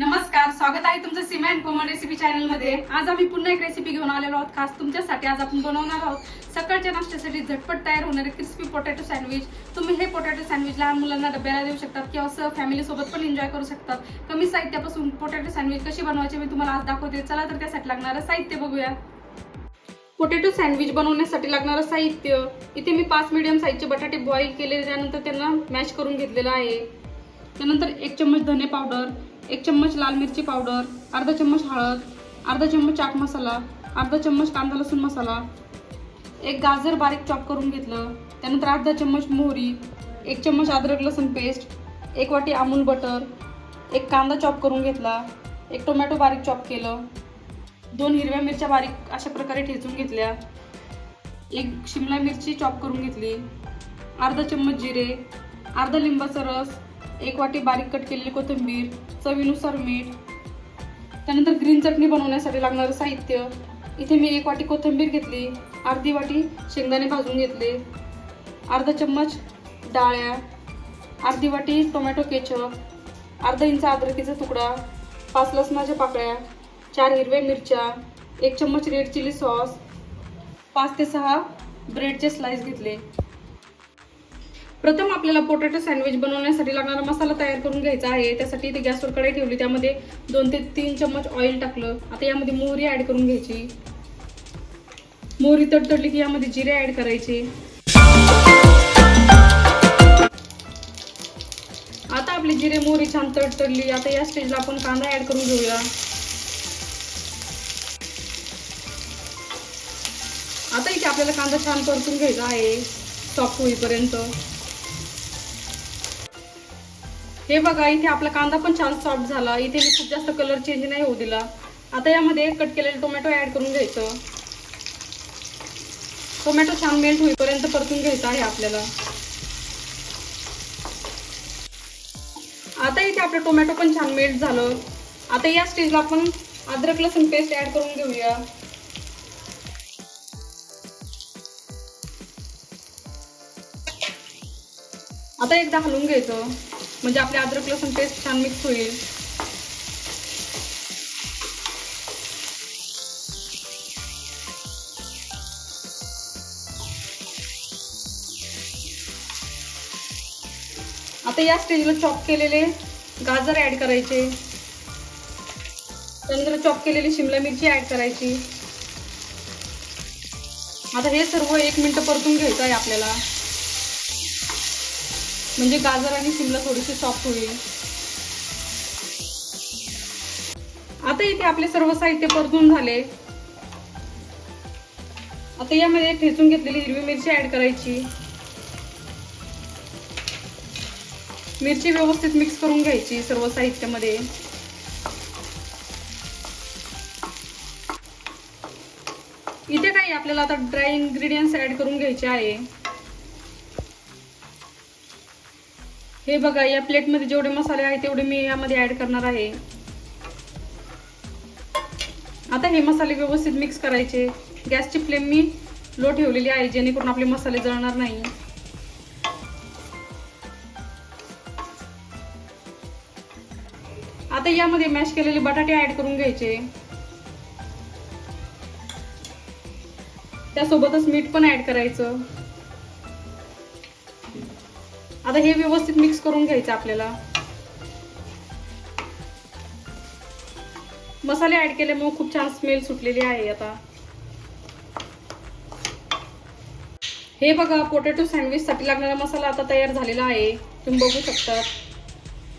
नमस्कार स्वागत आहे तुमचं सीमा अँड कोमल रेसिपी चॅनलमध्ये आज आम्ही पुन्हा एक रेसिपी घेऊन आलेलो आहोत. खास तुमच्यासाठी आज आपण बनवणार आहोत. सकाळच्या नाश्त्यासाठी झटपट तयार होणारे क्रिस्पी पोटॅटो सँडविच तुम्ही हे पोटॅटो सँडविच लहान मुलांना डब्याला देऊ शकतात किंवा असं फॅमिली सोबत पण एन्जॉय करू शकतात. कमी साहित्यापासून पोटॅटो सँडविच कशी बनवायचे मी तुम्हाला आज दाखवते. चला तर त्यासाठी लागणारं साहित्य बघूया. पोटॅटो सँडविच बनवण्यासाठी लागणारं साहित्य. इथे मी पाच मिडियम साईजचे बटाटे बॉईल केले. त्यानंतर त्यांना मॅश करून घेतलेलं आहे. त्यानंतर एक चम्मच धने पावडर एक चम्मच लाल मिरची पावडर अर्धा चम्मच हळद अर्धा चम्मच चाट मसाला अर्धा चम्मच कांदा लसूण मसाला एक गाजर बारीक चॉप करून घेतलं त्यानंतर अर्धा चम्मच मोहरी एक चम्मच अद्रक लसूण पेस्ट एक वाटी अमूल बटर एक कांदा चॉप करून घेतला एक टोमॅटो बारीक चॉप केलं दोन हिरव्या मिरच्या बारीक अशा प्रकारे ठेचून घेतल्या एक शिमला मिरची चॉप करून घेतली अर्धा चम्मच जिरे अर्धा लिंबाचा रस एक वाटी बारीक कट केलेली कोथिंबीर चवीनुसार मीठ त्यानंतर ग्रीन चटणी बनवण्यासाठी लागणारं साहित्य. इथे मी एक वाटी कोथिंबीर घेतली अर्धी वाटी शेंगदाणे भाजून घेतले अर्धा चम्मच डाळ्या अर्धी वाटी टोमॅटो केचप अर्धा इंच अद्रकीचा तुकडा पाच लसणाच्या पाकळ्या चार हिरव्या मिरच्या एक चम्मच रेड चिली सॉस पाच ते सहा ब्रेडचे स्लाइस घेतले. प्रथम आपल्याला पोटॅटो सँडविच बनवण्यासाठी लागणारा मसाला तयार करून घ्यायचा आहे. त्यासाठी इथे गॅसवर कढाई ठेवली त्यामध्ये दोन ते तीन चम्मच ऑइल टाकलं. आता यामध्ये मोहरी ऍड करून घ्यायची. मोहरी तडतडली की यामध्ये जिरे ऍड करायचे. आता आपली जिरे मोहरी छान तडतडली. आता या स्टेजला आपण कांदा ऍड करून घेऊया. आता इथे आपल्याला कांदा छान परतून घ्यायचा आहे. सॉफ्ट होईपर्यंत. हे बघा इथे आपला कांदा पण छान सॉफ्ट झाला. इथे मी खूप जास्त कलर चेंज नाही होऊ दिला. आता यामध्ये कट केलेले टोमॅटो ऍड करून घ्यायचं. टोमॅटो छान मेल्ट होईपर्यंत परतून घ्यायचा आहे आपल्याला. आता इथे आपलं टोमॅटो पण छान मेल्ट झालं. आता या स्टेजला आपण अद्रक लसूण पेस्ट ऍड करून घेऊया. आता एकदा हलवून घ्यायचं. म्हणजे आपले अद्रक लसूण पेस्ट छान मिक्स होईल. आता या स्टेजला चॉप केलेले गाजर ऍड करायचे. त्यानंतर चॉप केलेली शिमला मिरची ऍड करायची. आता हे सर्व एक मिनिट परतून घ्यायचं आहे आपल्याला. म्हणजे गाजर आणि शिमला थोडीशी सॉफ्ट होईल. आता इथे आपले सर्व साहित्य परतून झाले. आता यामध्ये ठेचून घेतलेली हिरवी मिरची ऍड करायची. मिरची व्यवस्थित मिक्स करून घ्यायची सर्व साहित्यामध्ये. इथे काही आपल्याला आता ड्राय इन्ग्रेडियंट्स ऍड करून घ्यायचे आहे. हे बघा या प्लेटमध्ये जेवढे मसाले आहेत तेवढे मी यामध्ये ऍड करणार आहे. आता हे मसाले व्यवस्थित मिक्स करायचे. गॅसची फ्लेम मी लो ठेवलेली आहे जेणेकरून आपले मसाले जळणार नाही. आता यामध्ये मॅश केलेले बटाटे ऍड करून घ्यायचे. त्यासोबतच मीठ पण ऍड करायचं. आता हे व्यवस्थित मिक्स करून घ्यायचं आपल्याला. मसाले ऍड केल्यामुळे खूप छान स्मेल सुटलेली आहे आता. हे बघा पोटॅटो सँडविच साठी लागणारा मसाला आता तयार झालेला आहे. तुम्ही बघू शकता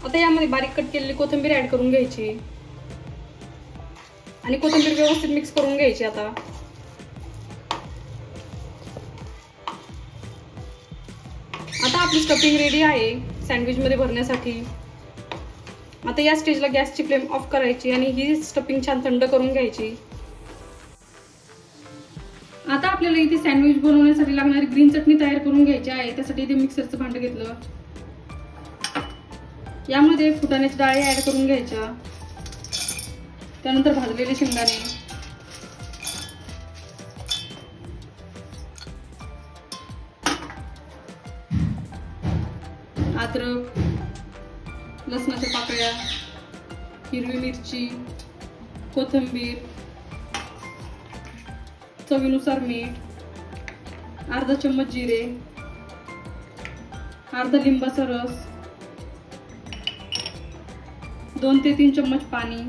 आता यामध्ये बारीक कट केलेली कोथिंबीर ऍड करून घ्यायची. आणि कोथिंबीर व्यवस्थित मिक्स करून घ्यायची आता. आता आपली स्टफिंग रेडी आहे. सँडविचमध्ये भरण्यासाठी. आता या स्टेजला गॅसची फ्लेम ऑफ करायची आणि ही स्टफिंग छान थंड करून घ्यायची. आता आपल्याला इथे सँडविच बनवण्यासाठी लागणारी ग्रीन चटणी तयार करून घ्यायची आहे. त्यासाठी इथे मिक्सरचं भांडं घेतलं. यामध्ये फुटाण्याची डाळी ऍड करून घ्यायच्या. त्यानंतर भाजलेले शेंगदाणे. अद्रक लसणाच्या पाकळ्या हिरवी मिरची कोथिंबीर चवीनुसार मीठ अर्धा चम्मच जिरे अर्धा लिंबाचा रस दोन ते तीन चम्मच पाणी.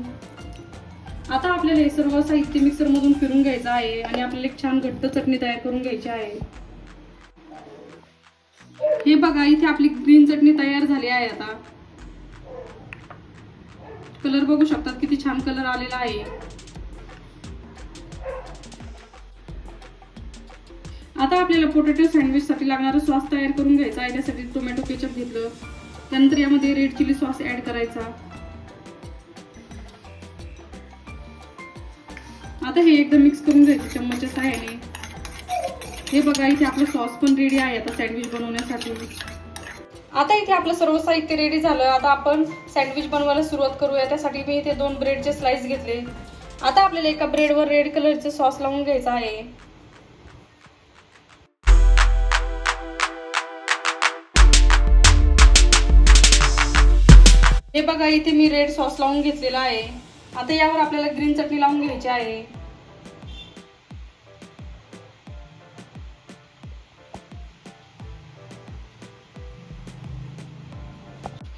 आता आपल्याला हे सर्व साहित्य मिक्सरमधून फिरून घ्यायचं आहे आणि आपल्याला एक छान घट्ट चटणी तयार करून घ्यायची आहे. हे बघा इथे आपली ग्रीन चटणी तयार झाली आहे आता. कलर बघू शकतात किती छान कलर आलेला आहे. आता आपल्याला पोटॅटो सँडविच साठी लागणारा सॉस तयार करून घ्यायचा आहे. त्यासाठी टोमॅटो केचप घेतलं. त्यानंतर यामध्ये रेड चिली सॉस ऍड करायचा. आता हे एकदम मिक्स करून घ्यायचं चम्मचच्या सहाय्याने. हे बघा इथे आपलं सॉस पण रेडी आहे आता सँडविच बनवण्यासाठी. आता इथे आपलं सर्व साहित्य रेडी झालं. आता आपण सँडविच बनवायला सुरुवात करूया. त्यासाठी मी इथे दोन ब्रेडचे स्लाइस घेतले. आता आपल्याला एका ब्रेडवर रेड कलरचे सॉस लावून घ्यायचा आहे. हे बघा इथे मी रेड सॉस लावून घेतलेला आहे. आता यावर आपल्याला ग्रीन चटणी लावून घ्यायची आहे.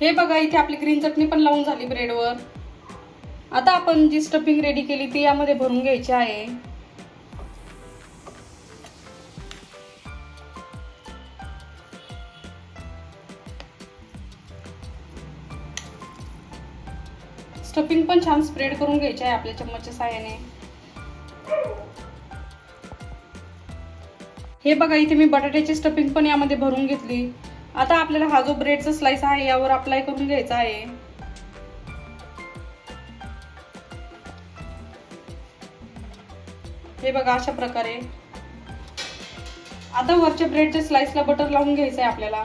हे बघा इथे आपली ग्रीन चटणी पण लावून झाली ब्रेडवर आता आपण जी स्टफिंग रेडी केली ती यामध्ये भरून घ्यायची आहे. स्टफिंग पण छान स्प्रेड करून घ्यायची आहे आपल्या चम्मचच्या साह्याने. हे बघा इथे मी बटाट्याची स्टफिंग पण यामध्ये भरून घेतली. आता आपल्याला हा जो ब्रेडचा स्लाइस आहे यावर अप्लाय करून घ्यायचा आहे. हे बघा अशा प्रकारे. आता वरच्या ब्रेडच्या स्लाइसला बटर लावून घ्यायचं आहे आपल्याला.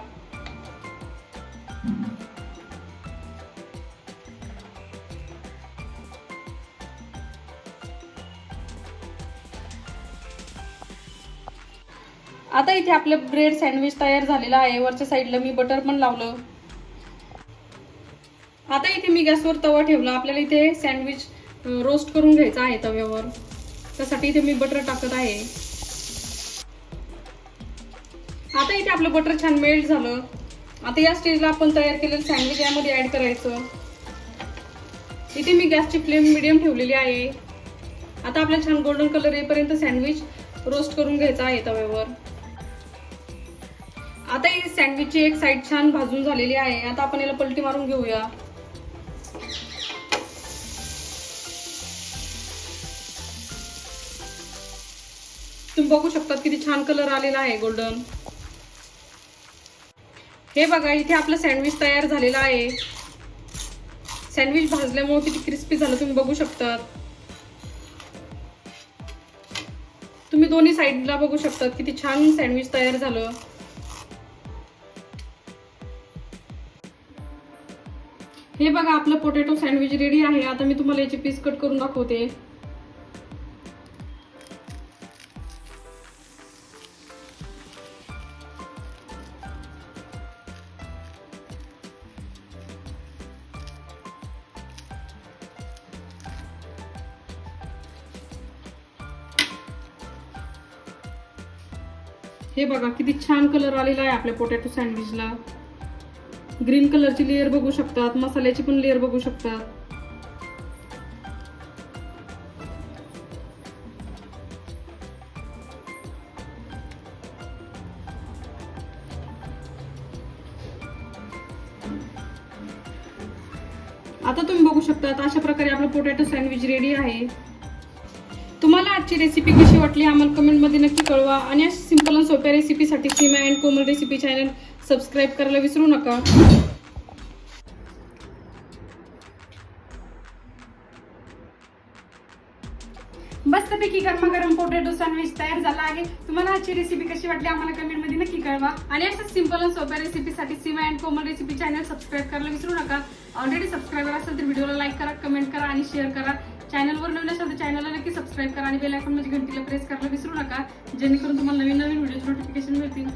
आता इथे आपलं ब्रेड सँडविच तयार झालेलं आहे. वरच्या साईडला मी बटर पण लावलं. आता इथे मी गॅसवर तवा ठेवला. आपल्याला इथे सँडविच रोस्ट करून घ्यायचा आहे तव्यावर. त्यासाठी इथे मी बटर टाकत आहे. आता इथे आपलं बटर छान मेल्ट झालं. आता या स्टेजला आपण तयार केलेलं सँडविच यामध्ये ऍड करायचं. इथे मी गॅसची फ्लेम मिडियम ठेवलेली आहे. आता आपल्याला छान गोल्डन कलर येईपर्यंत सँडविच रोस्ट करून घ्यायचा आहे तव्यावर. आता ही सँडविचची एक साईड छान भाजून झालेली आहे. आता आपण याला पलटी मारून घेऊया. तुम्ही बघू शकतात किती छान कलर आलेला आहे गोल्डन हे बघा इथे आपलं सँडविच तयार झालेलं आहे. सँडविच भाजल्यामुळे किती क्रिस्पी झालं तुम्ही बघू शकतात. तुम्ही दोन्ही साईडला बघू शकतात किती छान सँडविच तयार झालं. हे बघा आपलं पोटॅटो सँडविच रेडी आहे. आता मी तुम्हाला याचे पीस कट करून दाखवते. हे बघा किती छान कलर आलेला आहे आपल्या पोटॅटो सँडविचला ग्रीन कलरची लेअर बघू शकतात मसाल्याची पण लेअर बघू शकतात. आता तुम्ही बघू शकता अशा प्रकारे आपलं पोटॅटो सँडविच रेडी आहे. तुम्हाला आजची रेसिपी कशी वाटली आम्हाला कमेंटमध्ये नक्की कळवा. आणि अशा सिंपल आणि सोप्या रेसिपीसाठी Seema and Komal recipe channel subscribe करायला विसरू नका. मस्तपैकी गरमागरम पोटॅटो सँडविच तयार झाला आहे. तुम्हाला आजची रेसिपी कशी वाटली आम्हाला कमेंटमध्ये नक्की कळवा. आणि अशा सिंपल आणि सोप्या रेसिपीसाठी Seema and Komal recipe channel subscribe करायला विसरू नका. ऑलरेडी सबस्क्राईबर असेल तर व्हिडिओला लाईक करा कमेंट करा आणि शेअर करा. चॅनलवर नवीन असेल तर चॅनलला नक्की सबस्क्राईब करा आणि बेल आयकॉन म्हणजे घंटीला प्रेस करायला विसरू नका. जेणेकरून तुम्हाला नवीन नवीन व्हिडिओ नोटिफिकेशन मिळतील.